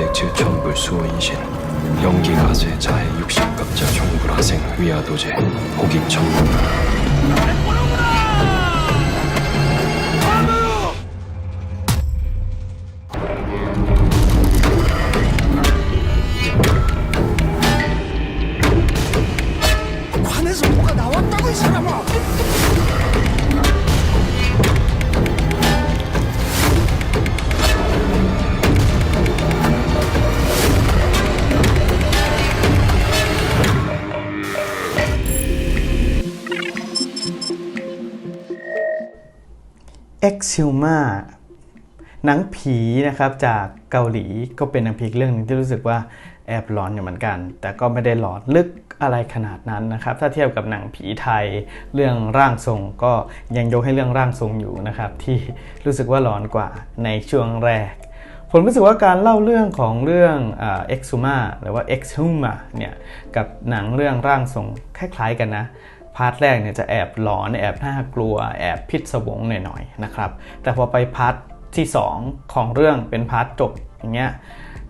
GX 천불 수호인신. 연기 가세 자해 60급자 총불화생 위아도제 혹인 천불 e x h u m a หนังผีนะครับจากเกาหลีก็เป็นหนังผีเรื่องหนึงที่รู้สึกว่าแอบหลอนอยู่เหมือนกัน แต่ก็ไม่ได้หลอนลึกอะไรขนาดนั้นนะครับ ถ้าเทียบกับหนังผีไทยเรื่องร่างทรงก็ยังยกให้เรื่องร่างทรงอยู่นะครับ ที่รู้สึกว่าหลอนกว่าในช่วงแรก ผมรู้สึกว่าการเล่าเรื่องของเรื่องเอ็กซูมาหรือว่า e x h u m a เนี่ยกับหนังเรื่องร่างทรงคล้ายๆกันนะาร์ทแรกเนี่ยจะแอบหลอนแอบน่ากลัว แอบพิศวงหน่อยๆนะครับแต่พอไปพาร์ทที่ 2 ของเรื่องเป็นพาร์ทจบอย่างเงี้ย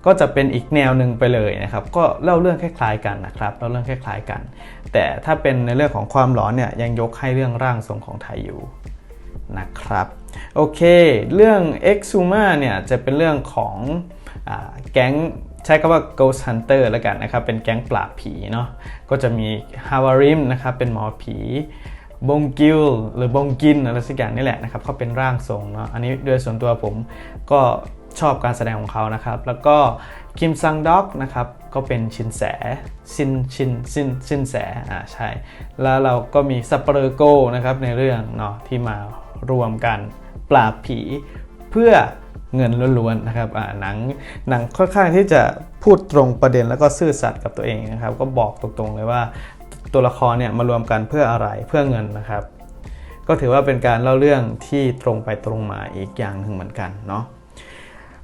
ก็จะเป็นอีกแนวหนึ่งไปเลยนะครับ ก็เล่าเรื่องคล้ายๆกันนะครับเล่าเรื่องคล้ายๆกัน แต่ถ้าเป็นในเรื่องของความหลอนเนี่ยยังยกให้เรื่องร่างทรงของไทยอยู่นะครับโอเค เรื่อง e x u m a เนี่ยจะเป็นเรื่องของอแก๊ง ใช้คำว่า Ghost Hunter แล้วกันนะครับ เป็นแก๊งปราบผีเนาะ ก็จะมีฮาวาริมนะครับ เป็นหมอผี บงกิลหรือบงกินอะไรสักอย่างนี่แหละนะครับเขาเป็นร่างทรงเนาะ อันนี้โดยส่วนตัวผมก็ชอบการแสดงของเขานะครับ แล้วก็คิมซังด็อกนะครับ ก็เป็นชินแสซินชินซินซินแสอ่าใช่ แล้วเราก็มีซัปเปอร์โกนะครับในเรื่องเนาะที่มารวมกันปราบผีเพื่อ เงินล้วนๆนะครับหนังหนังค่อนข้างที่จะพูดตรงประเด็นแล้วก็ซื่อสัตย์กับตัวเองนะครับ ก็บอกตรงๆเลยว่าตัวละครเนี่ยมารวมกันเพื่ออะไรเพื่อเงินนะครับ ก็ถือว่าเป็นการเล่าเรื่องที่ตรงไปตรงมาอีกอย่างหนึ่งเหมือนกันเนาะ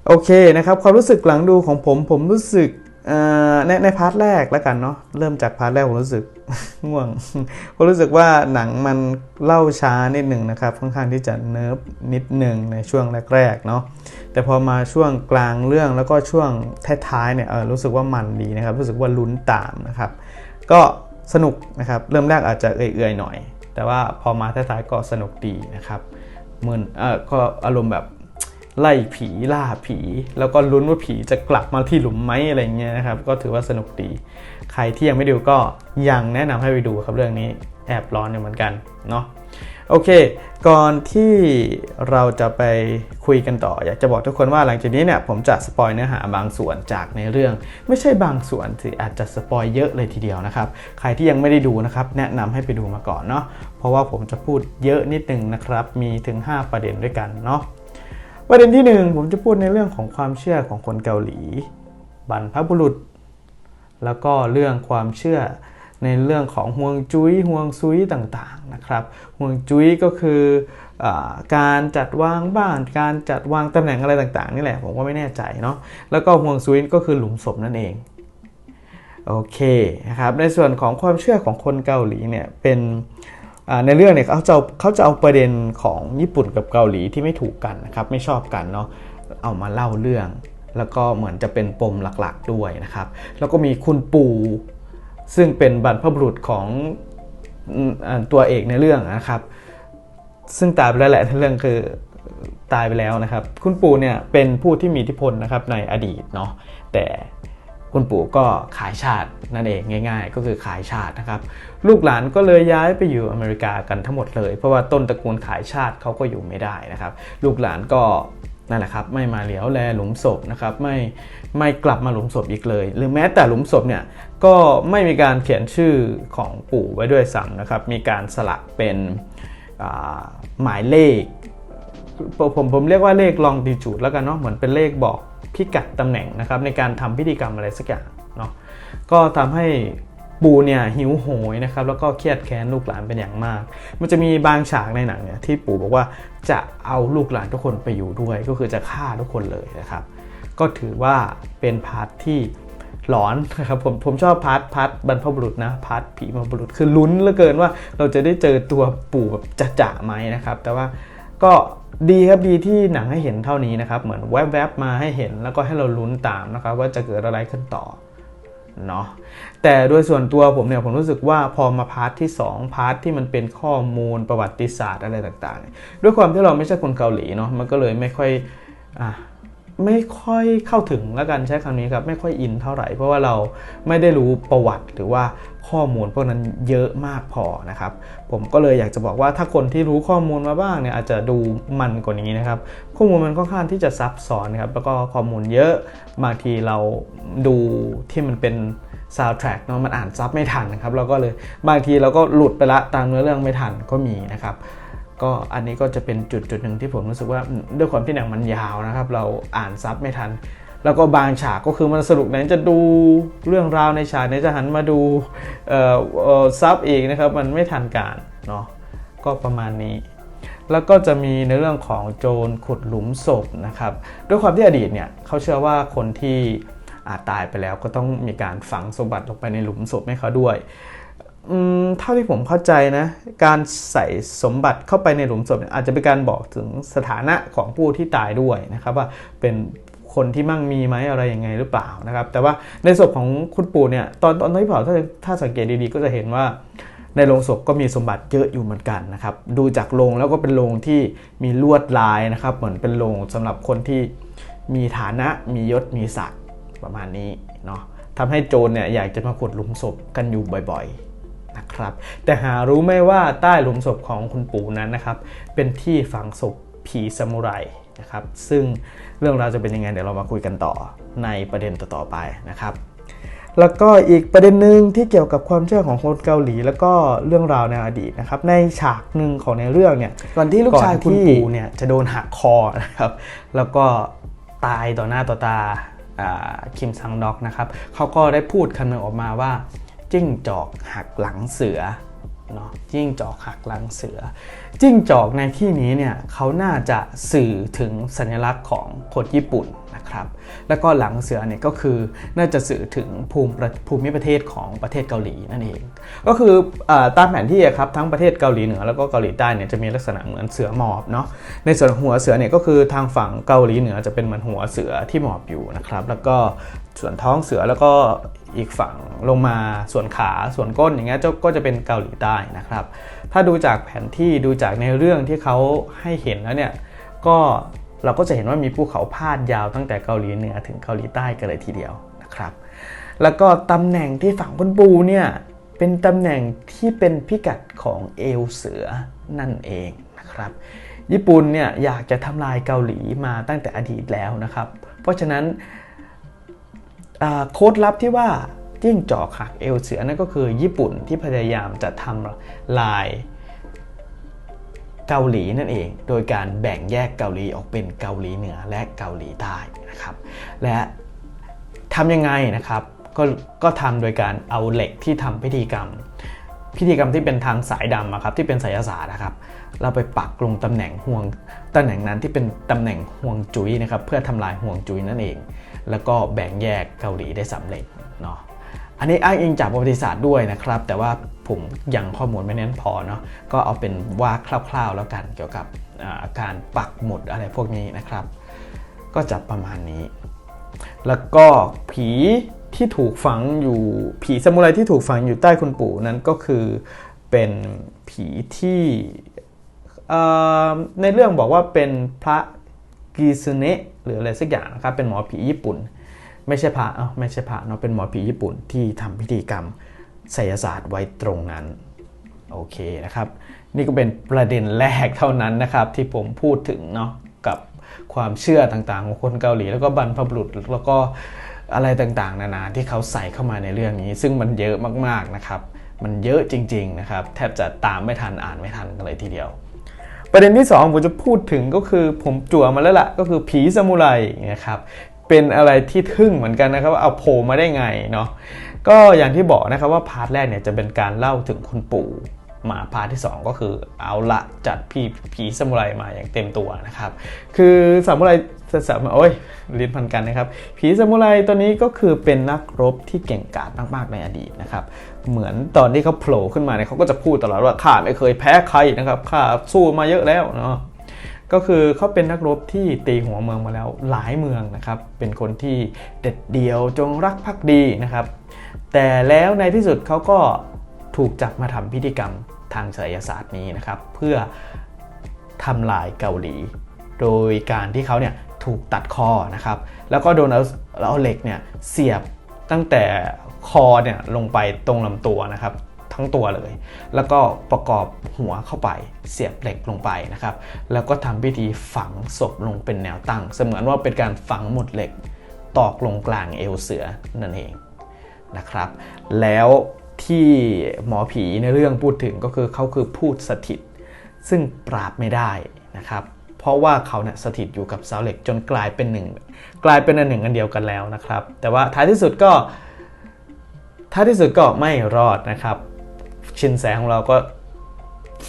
โอเคนะครับความรู้สึกหลังดูของผมผมรู้สึก ในในพาร์ทแรกแล้วกันเนาะเริ่มจากพาร์ทแรกผมรู้สึกง่วงผมรู้สึกว่าหนังมันเล่าช้านิดหนึ่งนะครับค่อนข้างที่จะเนิร์ฟนิดหนึ่งในช่วงแรกๆเนาะแต่พอมาช่วงกลางเรื่องแล้วก็ช่วงท้ายๆเนี่ยเออรู้สึกว่ามันดีนะครับ รู้สึกว่าลุ้นตามนะครับ ก็สนุกนะครับเริ่มแรกอาจจะเอื่อยๆหน่อย แต่ว่าพอมาท้ายๆก็สนุกดีนะครับเหมือนเออก็อารมณ์แบบ ไล่ผีล่าผี แล้วก็ลุ้นว่าผีจะกลับมาที่หลุมไหมอะไรเงี้ยนะครับ ก็ถือว่าสนุกดี ใครที่ยังไม่ดูก็ยังแนะนำให้ไปดูครับเรื่องนี้แอบร้อนอยู่เหมือนกันเนาะโอเค ก่อนที่เราจะไปคุยกันต่อ อยากจะบอกทุกคนว่าหลังจากนี้เนี่ยผมจะสปอยเนื้อหาบางส่วนจากในเรื่อง ไม่ใช่บางส่วนสิอาจจะสปอยเยอะเลยทีเดียวนะครับ ใครที่ยังไม่ได้ดูนะครับ แนะนำให้ไปดูมาก่อนเนาะเพราะว่าผมจะพูดเยอะนิดนึงนะครับ มีถึง 5 ประเด็นด้วยกันเนาะ ประเด็นที่หนึ่งผมจะพูดในเรื่องของความเชื่อของคนเกาหลี บรรพบุรุษ แล้วก็เรื่องความเชื่อในเรื่องของห่วงจุ้ยห่วงซุยต่างๆนะครับห่วงจุ้ยก็คืออการจัดวางบ้านการจัดวางตำแหน่งอะไรต่างๆนี่แหละผมก็ไม่แน่ใจเนาะแล้วก็ห่วงซุยก็คือหลุมศพนั่นเองโอเคนะครับในส่วนของความเชื่อของคนเกาหลีเนี่ยเป็น ในเรื่องเนี่ยเขาจะเขาจะเอาประเด็นของญี่ปุ่นกับเกาหลีที่ไม่ถูกกันนะครับไม่ชอบกันเนาะเอามาเล่าเรื่อง แล้วก็เหมือนจะเป็นปมหลักๆด้วยนะครับ แล้วก็มีคุณปู่ซึ่งเป็นบรรพบุรุษของตัวเอกในเรื่องนะครับ ซึ่งตายไปแล้วแหละในเรื่องคือตายไปแล้วนะครับ คุณปู่เนี่ยเป็นผู้ที่มีอิทธิพลนะครับในอดีตเนาะแต่ คุณปู่ก็ขายชาตินั่นเองง่าย ๆ ก็คือขายชาตินะครับ ลูกหลานก็เลยย้ายไปอยู่อเมริกากันทั้งหมดเลย เพราะว่าต้นตระกูลขายชาติเขาก็อยู่ไม่ได้นะครับ ลูกหลานก็นั่นแหละครับไม่มาเหลียวแลหลุมศพนะครับไม่ไม่กลับมาหลุมศพอีกเลย หรือแม้แต่หลุมศพเนี่ยก็ไม่มีการเขียนชื่อของปู่ไว้ด้วยซ้ำนะครับมีการสลักเป็นหมายเลขผมผมผมเรียกว่าเลขลองดิจูดแล้วกันเนาะเหมือนเป็นเลขบอก พิกัดตำแหน่งนะครับในการทำพิธีกรรมอะไรสักอย่างเนาะก็ทำให้ปูเนี่ยหิวโหยนะครับแล้วก็เครียดแค้นลูกหลานเป็นอย่างมาก มันจะมีบางฉากในหนังเนี่ยที่ปู่บอกว่าจะเอาลูกหลานทุกคนไปอยู่ด้วย ก็คือจะฆ่าทุกคนเลยนะครับ ก็ถือว่าเป็นพาร์ทที่หลอนนะครับผมผมชอบพาร์ทพาร์ทบรรพบุรุษนะพาร์ทผีบรรพบุรุษคือลุ้นเหลือเกินว่าเราจะได้เจอตัวปู่แบบจะๆไหมนะครับ แต่ว่าก็ ดีครับดีที่หนังให้เห็นเท่านี้นะครับ เหมือนแวบๆมาให้เห็นแล้วก็ให้เราลุ้นตามนะครับ ว่าจะเกิดอะไรขึ้นต่อเนาะแต่โดยส่วนตัวผมเนี่ยผมรู้สึกว่าพอมาพาร์ทที่ 2 พาร์ทที่มันเป็นข้อมูลประวัติศาสตร์อะไรต่างๆ ด้วยความที่เราไม่ใช่คนเกาหลีเนาะมันก็เลยไม่ค่อยอะ ไม่ค่อยเข้าถึงแล้วกันใช้คำนี้ครับไม่ค่อยอินเท่าไหร่ เพราะว่าเราไม่ได้รู้ประวัติหรือว่าข้อมูลพวกนั้นเยอะมากพอนะครับ ผมก็เลยอยากจะบอกว่าถ้าคนที่รู้ข้อมูลมาบ้างเนี่ยอาจจะดูมันกว่านี้นะครับ ข้อมูลมันค่อนข้างที่จะซับซ้อนนะครับแล้วก็ข้อมูลเยอะบางทีเราดูที่มันเป็นซาวด์แทร็กเนาะมันอ่านซับไม่ทันนะครับเราก็เลยบางทีเราก็หลุดไปละตามเนื้อเรื่องไม่ทันก็มีนะครับ ก็อันนี้ก็จะเป็นจุดจุดหนึ่งที่ผมรู้สึกว่าด้วยความที่หนังมันยาวนะครับ เราอ่านซับไม่ทัน แล้วก็บางฉากก็คือมันสนุกไหนจะดูเรื่องราวในฉากไหนจะหันมาดูซับอีกนะครับ มันไม่ทันการเนาะก็ประมาณนี้ แล้วก็จะมีในเรื่องของโจรขุดหลุมศพนะครับ ด้วยความที่อดีตเนี่ยเขาเชื่อว่าคนที่อาจตายไปแล้วก็ต้องมีการฝังสมบัติลงไปในหลุมศพให้เขาด้วย เท่าที่ผมเข้าใจนะ การใส่สมบัติเข้าไปในหลุมศพอาจจะเป็นการบอกถึงสถานะของผู้ที่ตายด้วยนะครับ ว่าเป็นคนที่มั่งมีไหมอะไรยังไงหรือเปล่านะครับ แต่ว่าในศพของคุณปู่เนี่ยตอนตอนที่เผาถ้าถ้าสังเกตดีๆ ก็จะเห็นว่าในโรงศพก็มีสมบัติเยอะอยู่เหมือนกันนะครับ ดูจากโรงแล้วก็เป็นโรงที่มีลวดลายนะครับ เหมือนเป็นโรงสำหรับคนที่มีฐานะมียศมีศักดิ์ประมาณนี้เนาะทำให้โจรเนี่ยอยากจะมาขุดหลุมศพกันอยู่บ่อย นะครับ แต่หารู้ไหมว่าใต้หลุมศพของคุณปู่นั้นนะครับ เป็นที่ฝังศพผีซามูไรนะครับ ซึ่งเรื่องราวจะเป็นยังไงเดี๋ยวเรามาคุยกันต่อในประเด็นต่อๆไปนะครับ แล้วก็อีกประเด็นหนึ่งที่เกี่ยวกับความเชื่อของคนเกาหลี แล้วก็เรื่องราวในอดีตนะครับ ในฉากหนึ่งของในเรื่องเนี่ยก่อนที่ลูกชายคุณปู่เนี่ยจะโดนหักคอนะครับ แล้วก็ตายต่อหน้าต่อตาอ่าคิมซังด็อกนะครับเขาก็ได้พูดคำหนึ่งออกมาว่า จิ้งจอกหักหลังเสือเนาะจิ้งจอกหักหลังเสือ จิ้งจอกในที่นี้เนี่ยเขาน่าจะสื่อถึงสัญลักษณ์ของคนญี่ปุ่น นะครับ แล้วก็หลังเสือเนี่ยก็คือน่าจะสื่อถึงภูมิประภูมิประเทศของประเทศเกาหลีนั่นเอง ก็คืออตามแผนที่ครับทั้งประเทศเกาหลีเหนือแล้วก็เกาหลีใต้เนี่ยจะมีลักษณะเหมือนเสือหมอบเนาะ ในส่วนหัวเสือเนี่ยก็คือทางฝั่งเกาหลีเหนือจะเป็นเหมือนหัวเสือที่หมอบอยู่นะครับ แล้วก็ส่วนท้องเสือแล้วก็อีกฝั่งลงมาส่วนขาส่วนก้นอย่างเงี้ยก็จะเป็นเกาหลีใต้นะครับ ถ้าดูจากแผนที่ดูจากในเรื่องที่เขาให้เห็นแล้วเนี่ยก็ เราก็จะเห็นว่ามีภูเขาพาดยาวตั้งแต่เกาหลีเหนือถึงเกาหลีใต้กันเลยทีเดียวนะครับ แล้วก็ตำแหน่งที่ฝั่งคุณปูเนี่ยเป็นตำแหน่งที่เป็นพิกัดของเอวเสือนั่นเองนะครับ ญี่ปุ่นเนี่ยอยากจะทำลายเกาหลีมาตั้งแต่อดีตแล้วนะครับ เพราะฉะนั้นโค้ดลับที่ว่าจิ้งจอกหักเอวเสือนั่นก็คือญี่ปุ่นที่พยายามจะทำลาย เกาหลีนั่นเอง โดยการแบ่งแยกเกาหลีออกเป็นเกาหลีเหนือและเกาหลีใต้นะครับ และทำยังไงนะครับ ก็ก็ทำโดยการเอาเหล็กที่ทำพิธีกรรม พิธีกรรมที่เป็นทางสายดำครับที่เป็นไสยศาสตร์นะครับ เราไปปักลงตำแหน่งห่วงตำแหน่งนั้นที่เป็นตำแหน่งห่วงจุ้ยนะครับเพื่อทำลายห่วงจุ้ยนั่นเอง แล้วก็แบ่งแยกเกาหลีได้สำเร็จเนาะอันนี้อ้างอิงจากประวัติศาสตร์ด้วยนะครับ แต่ว่า ผมยังข้อมูลไม่แน่นพอเนาะก็เอาเป็นว่าคร่าวๆแล้วกันเกี่ยวกับอาการปักหมุดอะไรพวกนี้นะครับ ก็จะประมาณนี้ แล้วก็ผีที่ถูกฝังอยู่ผีซามูไรที่ถูกฝังอยู่ใต้คุณปู่นั้นก็คือเป็นผีที่ในเรื่องบอกว่าเป็นพระกีซเนะหรืออะไรสักอย่างนะครับเป็นหมอผีญี่ปุ่น ไม่ใช่พระเอ้าไม่ใช่พระเนาะเป็นหมอผีญี่ปุ่นที่ทำพิธีกรรม ไสยศาสตร์ไว้ตรงนั้นโอเคนะครับ นี่ก็เป็นประเด็นแรกเท่านั้นนะครับที่ผมพูดถึงเนาะกับความเชื่อต่างๆของคนเกาหลี แล้วก็บรรพบุรุษแล้วก็อะไรต่างๆ นานาที่เขาใส่เข้ามาในเรื่องนี้ ซึ่งมันเยอะมากๆนะครับ มันเยอะจริง ๆนะครับ แทบจะตามไม่ทันอ่านไม่ทันกันเลยทีเดียว ประเด็นที่ 2 ผมจะพูดถึงก็คือผมจั่วมาแล้วล่ะก็คือผีซามูไรนะครับเป็นอะไรที่ทึ่งเหมือนกันนะครับว่าเอาโผล่มาได้ไงเนาะ ก็อย่างที่บอกนะครับว่าพาร์ทแรกเนี่ยจะเป็นการเล่าถึงคุณปู่มาพาร์ทที่ 2 ก็คือเอาละจัดผีผีซามูไรมาอย่างเต็มตัวนะครับ คือซามูไรสามโอ้ยลิ้นพันกันนะครับ ผีซามูไรตัวนี้ก็คือเป็นนักรบที่เก่งกาจมากๆในอดีตนะครับ เหมือนตอนที่เขาโผล่ขึ้นมาเนี่ยเขาก็จะพูดตลอดว่าข้าไม่เคยแพ้ใครนะครับข้าสู้มาเยอะแล้วเนาะก็คือเขาเป็นนักรบที่ตีหัวเมืองมาแล้วหลายเมืองนะครับ เป็นคนที่เด็ดเดี่ยวจงรักภักดีนะครับ แต่แล้วในที่สุดเขาก็ถูกจับมาทำพิธีกรรมทางไสยศาสตร์นี้นะครับ เพื่อทำลายเกาหลี โดยการที่เขาเนี่ยถูกตัดคอนะครับ แล้วก็โดนเอาเอาเหล็กเนี่ยเสียบตั้งแต่คอเนี่ยลงไปตรงลำตัวนะครับทั้งตัวเลย แล้วก็ประกอบหัวเข้าไปเสียบเหล็กลงไปนะครับ แล้วก็ทำพิธีฝังศพลงเป็นแนวตั้ง เสมือนว่าเป็นการฝังหมุดเหล็กตอกลงกลางเอวเสือนั่นเอง นะครับ แล้วที่หมอผีในเรื่องพูดถึงก็คือเขาคือพูดสถิต ซึ่งปราบไม่ได้นะครับ เพราะว่าเขาเนี่ยสถิตอยู่กับเสาเหล็กจนกลายเป็นหนึ่งกลายเป็นอันหนึ่งอันเดียวกันแล้วนะครับ แต่ว่าท้ายที่สุดก็ท้ายที่สุดก็ไม่รอดนะครับ ชินแสของเราก็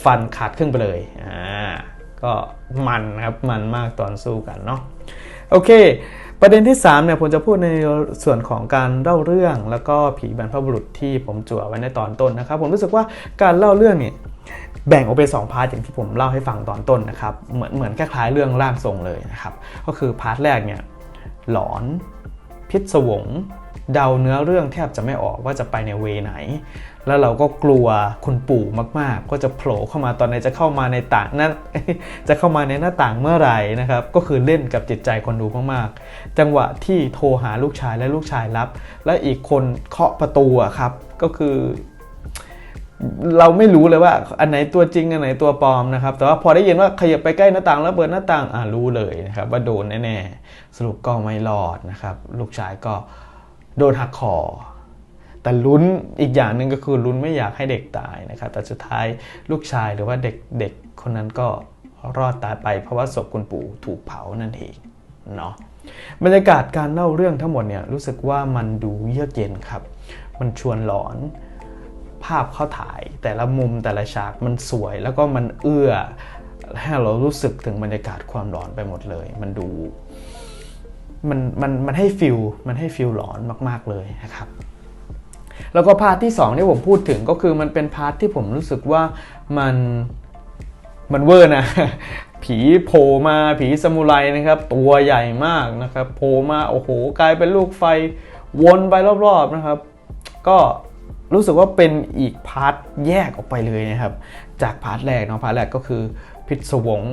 ฟันขาดครึ่งไปเลยอ่าก็มันนะครับมันมากตอนสู้กันเนาะโอเค ประเด็นที่3เนี่ยผมจะพูดในส่วนของการเล่าเรื่อง แล้วก็ผีบรรพบุรุษที่ผมจั่วไว้ในตอนต้นนะครับ ผมรู้สึกว่าการเล่าเรื่องเนี่ยแบ่งออกเป็น2พาร์ทอย่างที่ผมเล่าให้ฟังตอนต้นนะครับ เหมือนเหมือนคล้ายๆเรื่องร่างทรงเลยนะครับ ก็คือพาร์ทแรกเนี่ยหลอนพิศวง เดาเนื้อเรื่องแทบจะไม่ออกว่าจะไปในเวไหน แล้วเราก็กลัวคุณปู่มากๆ ก็จะโผล่เข้ามาตอนไหนจะเข้ามาในต่างนั้นจะเข้ามาในหน้าต่างเมื่อไหร่นะครับ ก็คือเล่นกับจิตใจคนดูมากๆ จังหวะที่โทรหาลูกชายและลูกชายรับ และอีกคนเคาะประตูอะครับ ก็คือเราไม่รู้เลยว่าอันไหนตัวจริงอันไหนตัวปลอมนะครับ แต่ว่าพอได้ยินว่าขยับไปใกล้หน้าต่างแล้วเปิดหน้าต่างอ่ารู้เลยนะครับว่าโดนแน่ๆสรุปก็ไม่รอดนะครับ ลูกชายก็ โดนหักคอแต่ลุ้นอีกอย่างหนึ่งก็คือลุ้นไม่อยากให้เด็กตายนะครับแต่สุดท้ายลูกชายหรือว่าเด็กเด็กคนนั้นก็รอดตายไปเพราะว่าศพคุณปู่ถูกเผานั่นเองเนาะบรรยากาศการเล่าเรื่องทั้งหมดเนี่ยรู้สึกว่ามันดูเยือกเย็นครับ มันชวนหลอนภาพเขาถ่ายแต่ละมุมแต่ละฉากมันสวย แล้วก็มันเอื้อให้เรารู้สึกถึงบรรยากาศความหลอนไปหมดเลย มันดู มันมันมันให้ฟิลมันให้ฟิลหลอนมาก ๆเลยนะครับแล้วก็พาร์ทที่2ที่ผมพูดถึงก็คือมันเป็นพาร์ทที่ผมรู้สึกว่ามันมันเวอร์นะ ผีโผล่มาผีสมุไรนะครับ ตัวใหญ่มากนะครับโผล่มาโอ้โหกลายเป็นลูกไฟวนไปรอบๆนะครับ ก็รู้สึกว่าเป็นอีกพาร์ทแยกออกไปเลยนะครับ จากพาร์ทแรกเนาะพาร์ทแรกก็คือพิศวง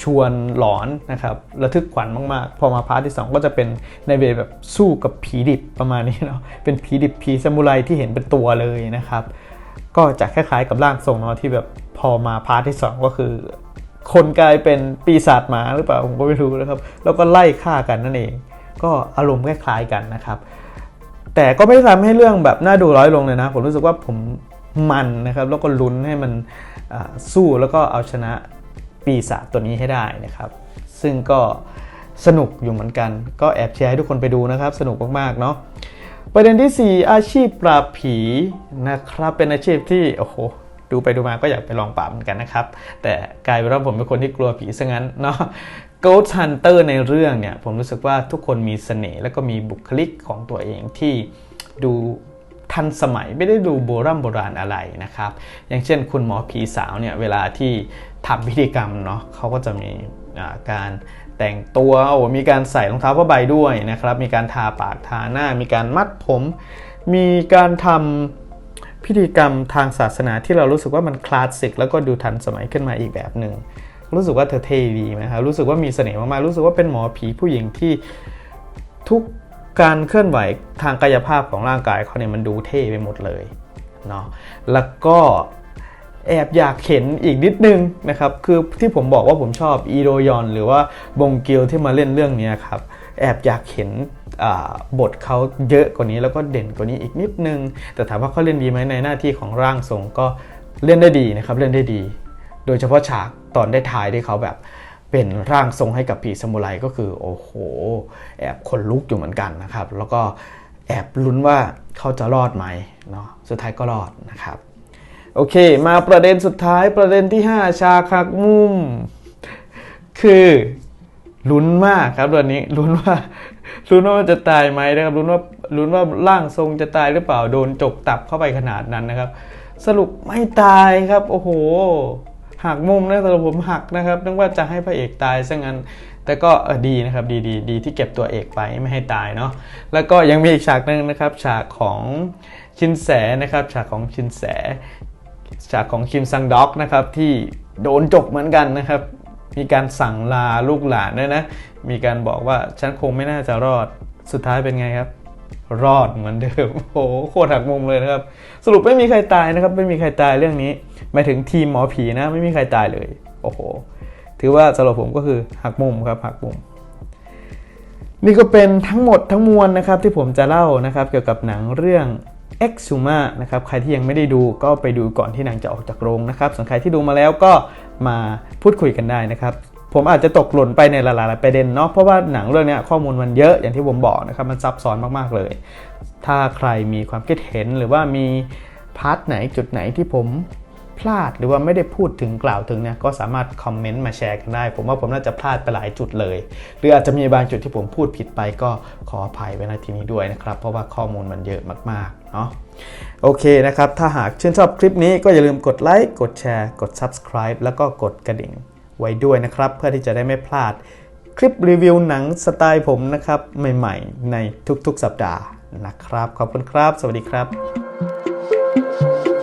ชวนหลอนนะครับระทึกขวัญมากๆ พอมาพาร์ทที่ 2 ก็จะเป็นในเวแบบสู้กับผีดิบประมาณนี้เนาะเป็นผีดิบผีซามูไรที่เห็นเป็นตัวเลยนะครับ ก็จะคล้ายๆกับร่างทรงเนาะที่แบบพอมาพาร์ทที่ 2 ก็คือ คนกลายเป็นปีศาจหมาหรือเปล่าผมก็ไม่รู้นะครับ แล้วก็ไล่ฆ่ากันนั่นเอง ก็อารมณ์คล้ายๆกันนะครับ แต่ก็ไม่ได้ทำให้เรื่องแบบน่าดูร้อยลงเลยนะ ผมรู้สึกว่าผมมันนะครับแล้วก็ลุ้นให้มันสู้แล้วก็เอาชนะ ปีศาจตัวนี้ให้ได้นะครับ ซึ่งก็สนุกอยู่เหมือนกัน ก็แอบแชร์ให้ทุกคนไปดูนะครับ สนุกมากๆเนาะประเด็นที่ 4 อาชีพปราบผีนะครับ เป็นอาชีพที่โอ้โหดูไปดูมาก็อยากไปลองปราบเหมือนกันนะครับ แต่กลายเป็นว่าผมเป็นคนที่กลัวผีซะงั้นเนาะ Ghost Hunter ในเรื่องเนี่ย ผมรู้สึกว่าทุกคนมีเสน่ห์แล้วก็มีบุคลิกของตัวเองที่ดูทันสมัยไม่ได้ดูโบราณโบราณอะไรนะครับ อย่างเช่นคุณหมอผีสาวเนี่ย เวลาที่ ทำพิธีกรรมเนาะเขาก็จะมีาการแต่งตัวโอ้มีการใส่รองเท้าผ้าใบด้วยนะครับ มีการทาปากทาหน้า มีการมัดผม มีการทำพิธีกรรมทางศาสนาที่เรารู้สึกว่ามันคลาสสิกแล้วก็ดูทันสมัยขึ้นมาอีกแบบหนึ่งรู้สึกว่าเธอเท่ดีไหมครับรู้สึกว่ามีเสน่ห์มากๆรู้สึกว่าเป็นหมอผีผู้หญิงที่ทุกการเคลื่อนไหวทางกายภาพของร่างกายเขาเนี่ยมันดูเท่ไปหมดเลยเนาะแล้วก็ แอบอยากเห็นอีกนิดนึงนะครับ คือที่ผมบอกว่าผมชอบอีโดยอนหรือว่าบงกียวที่มาเล่นเรื่องนี้ครับ แอบอยากเห็นบทเขาเยอะกว่านี้แล้วก็เด่นกว่านี้อีกนิดนึง แต่ถามว่าเขาเล่นดีไหมในหน้าที่ของร่างทรงก็เล่นได้ดีนะครับเล่นได้ดี โดยเฉพาะฉากตอนได้ถ่ายที่เขาแบบเป็นร่างทรงให้กับผีสมุไรก็คือโอ้โห แอบขนลุกอยู่เหมือนกันนะครับ แล้วก็แอบลุ้นว่าเขาจะรอดไหมเนาะสุดท้ายก็รอดนะครับ โอเค มาประเด็นสุดท้ายประเด็นที่ 5 ชาคักมุม คือลุ้นมากครับตอนนี้ลุ้นว่าลุ้นว่าจะตายไหมนะครับลุ้นว่าลุ้นว่าร่างทรงจะตายหรือเปล่าโดนจกตับเข้าไปขนาดนั้นนะครับ สรุปไม่ตายครับ โอ้โหหักมุมนะสำหรับผมหักนะครับนึกว่าจะให้พระเอกตายซะงั้นแต่ก็ดีนะครับดีดีดีที่เก็บตัวเอกไปไม่ให้ตายเนาะแล้วก็ยังมีอีกฉากหนึ่งนะครับ ฉากของชินแสนะครับ ฉากของชินแส ฉากของคิมซังด็อกนะครับที่โดนจกเหมือนกันนะครับ มีการสั่งลาลูกหลานด้วยนะ มีการบอกว่าฉันคงไม่น่าจะรอดสุดท้ายเป็นไงครับ รอดเหมือนเดิมโอ้โหโคตรหักมุมเลยนะครับ สรุปไม่มีใครตายนะครับ ไม่มีใครตายเรื่องนี้หมายถึงทีมหมอผีนะ ไม่มีใครตายเลย โอ้โห ถือว่าสำหรับผมก็คือหักมุมครับหักมุมนี่ก็เป็นทั้งหมดทั้งมวลนะครับที่ผมจะเล่านะครับ เกี่ยวกับหนังเรื่อง Exuma นะครับใครที่ยังไม่ได้ดูก็ไปดูก่อนที่หนังจะออกจากโรงนะครับส่วนใครที่ดูมาแล้วก็มาพูดคุยกันได้นะครับผมอาจจะตกหล่นไปในหลายๆประเด็นเนาะเพราะว่าหนังเรื่องนี้ข้อมูลมันเยอะอย่างที่ผมบอกนะครับมันซับซ้อนมากๆเลย ถ้าใครมีความคิดเห็นหรือว่ามีพาร์ทไหนจุดไหนที่ผมพลาดหรือว่าไม่ได้พูดถึงกล่าวถึงเนี่ยก็สามารถคอมเมนต์มาแชร์กันได้ ผมว่าผมน่าจะพลาดไปหลายจุดเลย หรืออาจจะมีบางจุดที่ผมพูดผิดไปก็ขออภัยไว้ในที่นี้ด้วยนะครับ เพราะว่าข้อมูลมันเยอะมากๆ เนาะโอเคนะครับ ถ้าหากชื่นชอบคลิปนี้ก็อย่าลืมกดไลค์ กดแชร์ กด Subscribe แล้วก็กดกระดิ่งไว้ด้วยนะครับ เพื่อที่จะได้ไม่พลาดคลิปรีวิวหนังสไตล์ผมนะครับ ใหม่ๆ ในทุกๆสัปดาห์นะครับ ขอบคุณครับ สวัสดีครับ